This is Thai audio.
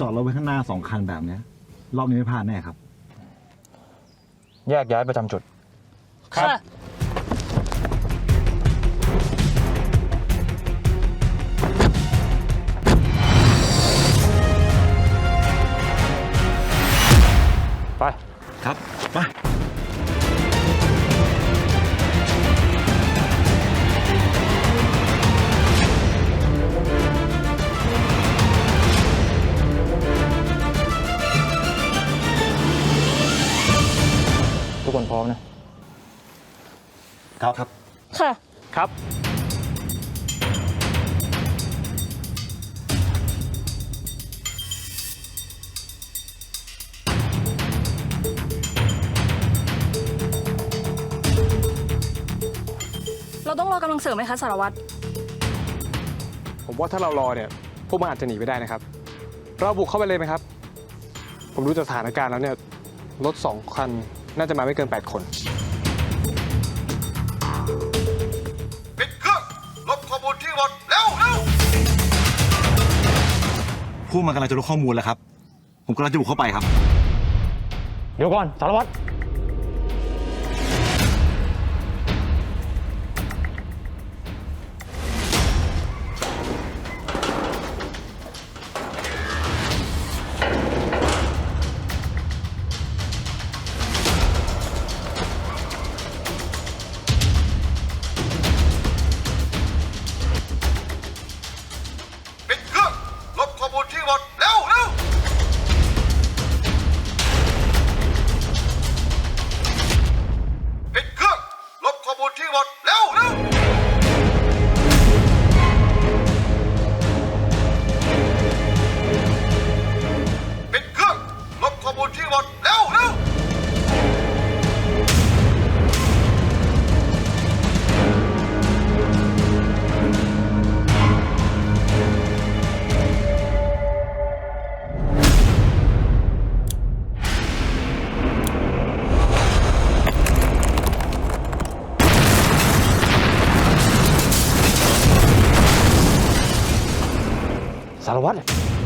จอดรถไว้ข้างหน้าสองคันแบบเนี้ย รอบนี้ไม่พลาดแน่ครับ แยกย้ายประจำจุดค่ะไป ครับ ไป ทุกคนพร้อมนะ ครับครับ ค่ะ ครับ เราต้องรอกำลังเสริมไหมคะสารวัตร ผมว่าถ้าเรารอเนี่ย พวกมันอาจจะหนีไปได้นะครับ เราบุกเข้าไปเลยไหมครับ ผมดูจากสถานการณ์แล้วเนี่ย รถสองคัน น่าจะมาไม่เกิน 8 คน ปิดเครื่องลบข้อมูลที่หมดเร็วเร็วพวกมันกำลังจะรู้ข้อมูลแล้วครับ ผมกำลังจะบุกเข้าไปครับ เดี๋ยวก่อนสารวัตรารวัตร